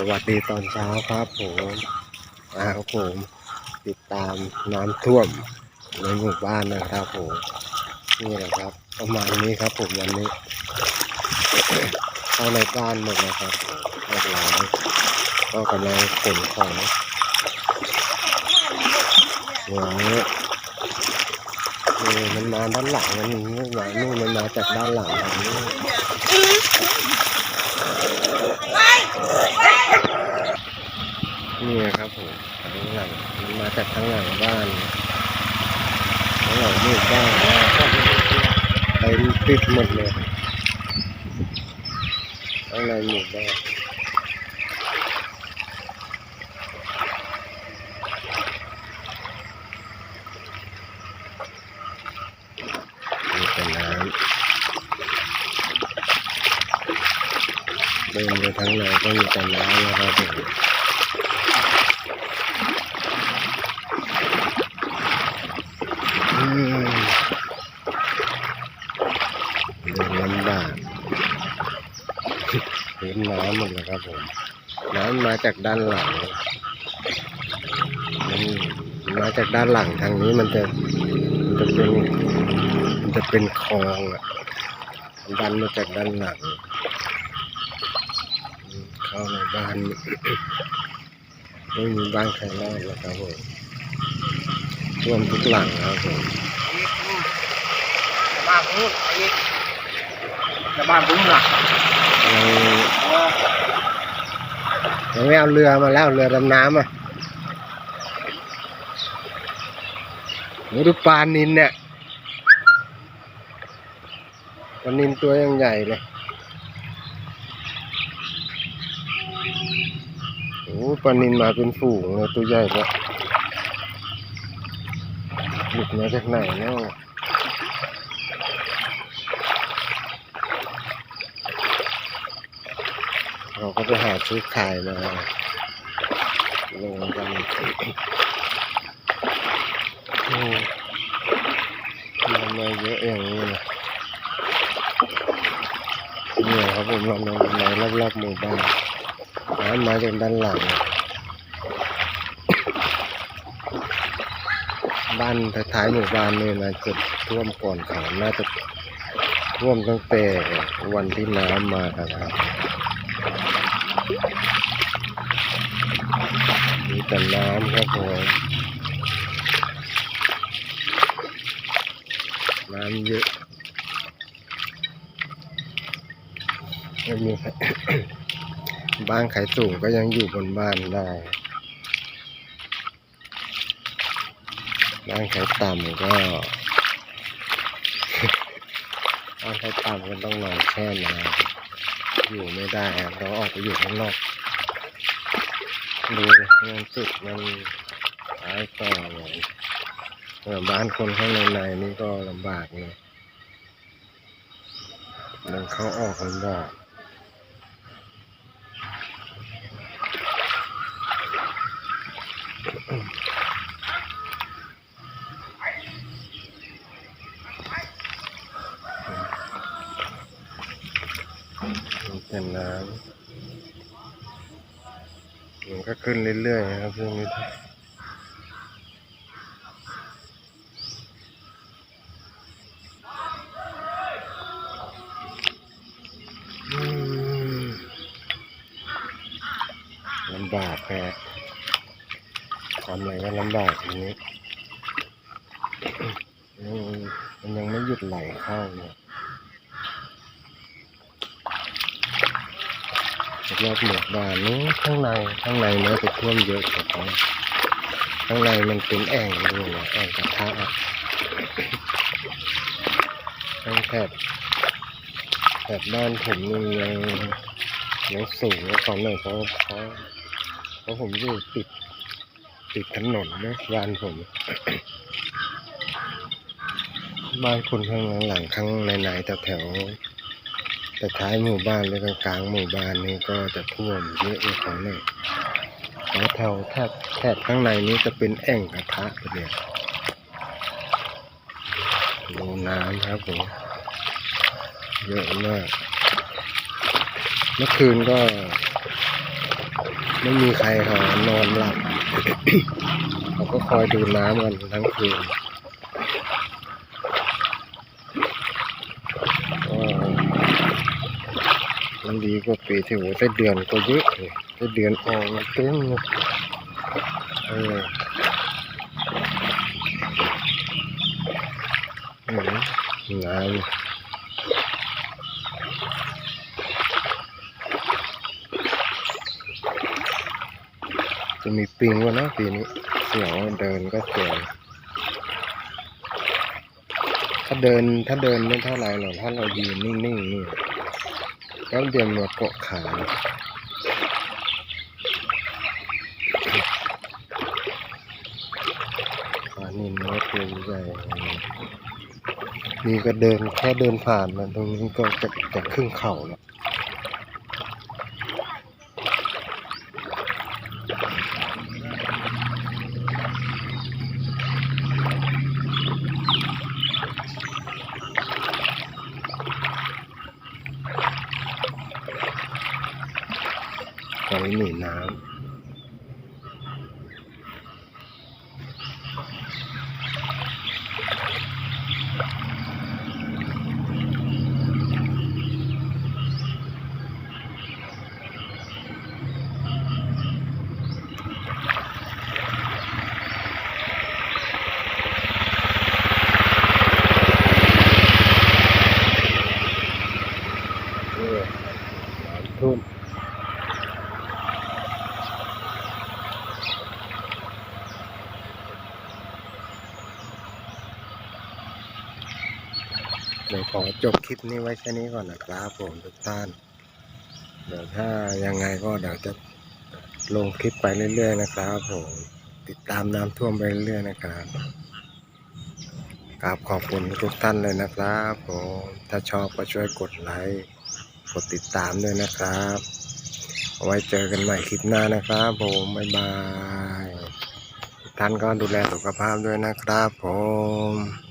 สวัสดีตอนเช้าครับผมมาครับผมติดตามน้ำท่วมในหมู่บ้านนะครับผมนี่แหละครับ ประมาณนี้ครับผมวันนี้เข้าในบ้านหมดแล้วครับเรียบร้อยก็กำลังขนของหลือนี่มันมาด้านหลังมันนี่อย่างนู่นมันมาจากด้านหลังทางนี้นี่ครับ ผมข้งหลังมันมาจากข้งหลังบ้านข้งหลังหมู่บ้านไปปิดหมดเลยข้างในหมู่บ้านมีแต่น้ำเดินไปทั้งในก็มีแต่น้ำนะครับผม อืมเดิน ลำบากเห็นน้ำหมดเลยครับผมน้ำมาจากด้านหลังมันมาจากด้านหลังทางนี้มันจะมันจะเป็นมันจะเป็นคลองอะดันมาจากด้านหลัง เข้าในบ้านไม่มีบ้านใครรอดแล้วครับผมท่วมทุกหลังครับผมบ้านนู้นไอ้ แต่บ้านผมล่ะยังเออยังไม่เอาเรือมาแล้วเรือดำน้ำอะโหดูปลานินเนี่ยปลานินตัวยังใหญ่เลยโอ้ปลานินมาเป็นฝูงเลยตัวใหญ่เลยหลุดมาจากไหนเนาะเรา ก็ไปหาชุดขายมาลงกันโอ้ทำไมเยอะอย่างนี้นะเนี่ยครับผมเราลงในรอบๆหมู่บ้านน้ำมาจากด้านหลัง บ้านท้ายๆหมู่บ้านนี่นะจะท่วมก่อนเขาน่าจะท่วมตั้งแต่วันที่น้ำมาครับ มีแต่น้ำครับผมน้ำเยอะไม่มีบ้านใครสูงก็ยังอยู่บนบ้านได้บ้านใครต่ำก็บ้านใครต่ำก็ต้องนอนแช่น้ำอยู่ไม่ได้ครับต้องออกไปอยู่ข้างนอก ดูมันจุดมันร้ายต่อเลยบ้านคนข้างในในนี่ก็ลำบากเลยมันเขาออกลำบากมีแต่น้ำ มันก็ขึ้นเรื่อยๆนะครับช่วงนี้ลำบากแฮะทำอะไรก็ลำบากทีนี้มันยังไม่หยุดไหลเข้าเนี่ย รอบหมู่บ้านนี้ข้างในข้างในเนื้อจะท่วมเยอะกว่าเขาข้างในมันเป็นแอ่งด้วยนะแอ่งกระทะอะข้งแถบแถบบ้านผมนี่ยังยังสูงกว่าหน่อยเพราะเพราะเพราะผมอยู่ติดติดถนนนะบ้านผมบ้านคนข้างหลังข้างในๆแถวแถว แต่ท้ายหมู่บ้านหรือกลางๆหมู่บ้านนี่ก็จะท่วมเยอะเลยของเนี่ยแล้วแถวแถบแถบข้างในนี้จะเป็นแอ่งกระทะเนี่ยดูน้ำครับผมเยอะมาก เมื่อคืนก็ ไม่มีใครเขานอนหลับเขาก็คอยดูน้ำกันทั้งคืนก็ มันดีกว่าปีที่โอ้ได้เดือนก็เยอะเลยได้เดือนออกเต็มเลยเอออืมน้ำจะมีปิงวะนะปีนี้เสียวเดินก็เสียวถ้าเดินถ้าเดินไม่เท่าไรหรอกถ้าเรายืนนิ่งๆนี่ แล้วเดี๋ยวมาเกาะขาปลานินก็ตัวใหญ่นี่ก็เดินแค่เดินผ่านมาตรงนี้ก็จะจะครึ่งเข่าแล้ว หอยหนีน้ำนี่มี๋ยวขอจบคลิปนี้ไว้แค่นี้ก่อนนะครับผมทุกท่าน เดี๋ยวถ้ายังไงก็เดี๋ยวจะลงคลิปไปเรื่อย ๆ นะครับผมติดตามน้ำท่วมไปเรื่อยๆนะครับกราบขอบคุณทุกท่านเลยนะครับผมถ้าชอบก็ช่วยกดไลค์กดติดตามด้วยนะครับเอาไว้เจอกันใหม่คลิปหน้านะครับผมบ๊ายบาย ท่านก็ดูแลสุขภาพด้วยนะครับผม